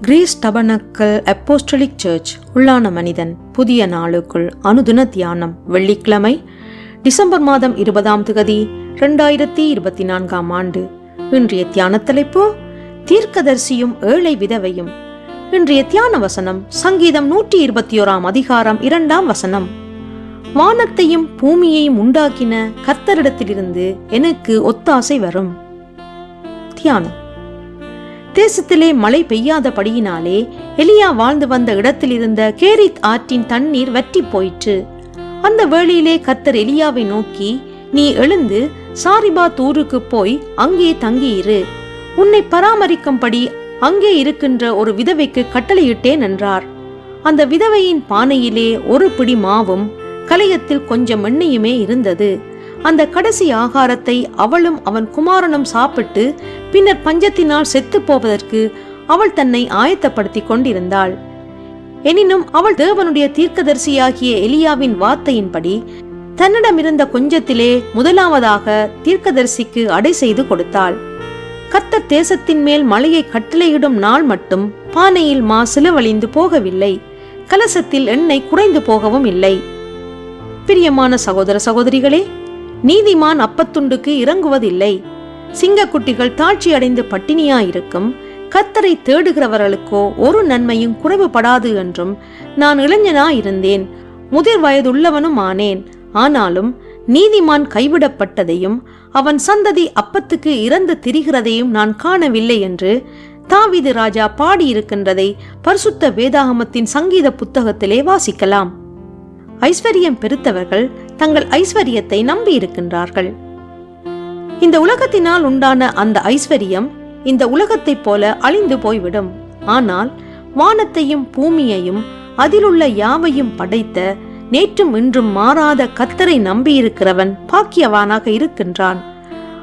Greece tabernacle apostolic search உள்ளான மனிதன் புதிய நாளுக்குள் அனுதின தியானம் வெள்ளிக்கிழமை டிசம்பர் மாதம் இருபதாம் திகதி ரெண்டாயிரத்தி இருபத்தி நான்காம் ஆண்டு. இன்றைய தியான தலைப்பு தீர்க்கதரிசியும் ஏழை விதவையும். இன்றைய தியான வசனம் சங்கீதம் நூற்றி இருபத்தி ஓராம் அதிகாரம் இரண்டாம் வசனம். வானத்தையும் பூமியையும் உண்டாக்கின கத்தரிடத்திலிருந்து எனக்கு ஒத்தாசை வரும். தியானம். தேசத்திலே மழை பெய்யாதபடியினாலே எலியா வாழ்ந்து வந்த இடத்திலிருந்த கேரித் ஆற்றின் தண்ணீர் வற்றி போயிற்று அந்த வேளையிலே கர்த்தர் எலியாவை நோக்கி நீ எழுந்து சாரிபா தூருக்கு போய் அங்கே தங்கியிரு. உன்னை பராமரிக்கும்படி அங்கே இருக்கின்ற ஒரு விதவைக்கு கட்டளையிட்டேன் என்றார். அந்த விதவையின் பானையிலே ஒரு பிடி மாவும் கலையத்தில் கொஞ்சம் எண்ணெயுமே இருந்தது. அந்த கடைசி ஆகாரத்தை அவளும் அவன் குமாரனும் சாப்பிட்டு பின்னர் பஞ்சத்தினால் செத்துப் போவதற்கு அவள் தன்னை ஆயத்தப்படுத்திக் கொண்டிருந்தாள். எனினும் அவள் தேவனுடைய தீர்க்கதரிசியாகிய எலியாவின் வார்த்தையின்படி தன்னிடமிருந்த கொஞ்சத்திலே முதலாவதாக தீர்க்கதரிசிக்கு அடை செய்து கொடுத்தாள். கத்த தேசத்தின் மேல் மலையை கட்டளையிடும் நாள் மட்டும் பானையில் மா சிலவழிந்து போகவில்லை. கலசத்தில் எண்ணெய் குறைந்து போகவும் இல்லை. பிரியமான சகோதர சகோதரிகளே நீதிமான் அப்பத்துண்டுக்கு இறங்குவதில்லை. சிங்கக்குட்டிகள் தாழ்ச்சி அடைந்து பட்டினியாயிருக்கும். கத்தரை தேடுகிறவர்களுக்கோ ஒரு நன்மையும் குறைவுபடாது என்றும் நான் இளைஞனாயிருந்தேன். முதிர் வயதுள்ளவனும் ஆனேன். ஆனாலும் நீதிமான் கைவிடப்பட்டதையும் அவன் சந்ததி அப்பத்துக்கு இறந்து திரிகிறதையும் நான் காணவில்லை என்று தாவிது ராஜா பாடியிருக்கின்றதை பரிசுத்த வேதாகமத்தின் சங்கீத புத்தகத்திலே வாசிக்கலாம். ஐஸ்வர்யம் பெருத்தவர்கள் தங்கள் ஐஸ்வர்யத்தை நம்பி இருக்கின்றார்கள் இந்த உலகத்தினால் உண்டான அந்த ஐஸ்வர்யம் இந்த உலகத்தைப் போல அழிந்து போய்விடும். ஆனால் வானத்தையும் பூமியையும் அதிலுள்ள யாவையும் படைத்த நேற்றும் இன்றும் மாறாத கத்தரை நம்பியிருக்கிறவன் பாக்கியவானாக இருக்கின்றான்.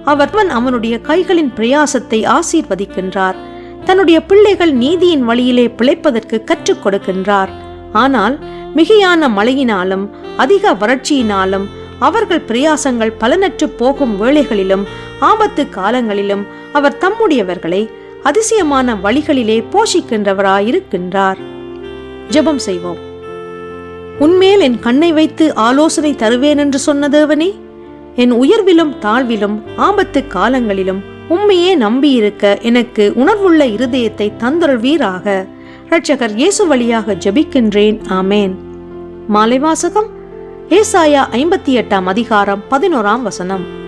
அவர்வன் அவனுடைய கைகளின் பிரயாசத்தை ஆசீர்வதிக்கின்றார். தன்னுடைய பிள்ளைகள் நீதியின் வழியிலே பிழைப்பதற்கு கற்றுக் கொடுக்கின்றார். ஆனால் மிகையான மழையினாலும் அதிக வறட்சியினாலும் அவர்கள் பிரயாசங்கள் பலனற்று போகும் வேளைகளிலும் ஆபத்து காலங்களிலும் அவர் தம்முடையவர்களை அதிசயமான வழிகளிலே போஷிக்கின்றவராயிருக்கின்றார். ஜெபம் செய்வோம். உன்மேல் என் கண்ணை வைத்து ஆலோசனை தருவேன் என்று சொன்ன தேவனே என் உயர்விலும் தாழ்விலும் ஆபத்து காலங்களிலும் உண்மையே நம்பியிருக்க எனக்கு உணர்வுள்ள இருதயத்தை தந்தருள்வீராக. இரட்சகர் இயேசு வழியாக ஜெபிக்கின்றேன். ஆமேன். மாலை வாசகம் ஏசாயா ஐம்பத்தி எட்டாம் அதிகாரம் பதினோராம் வசனம்.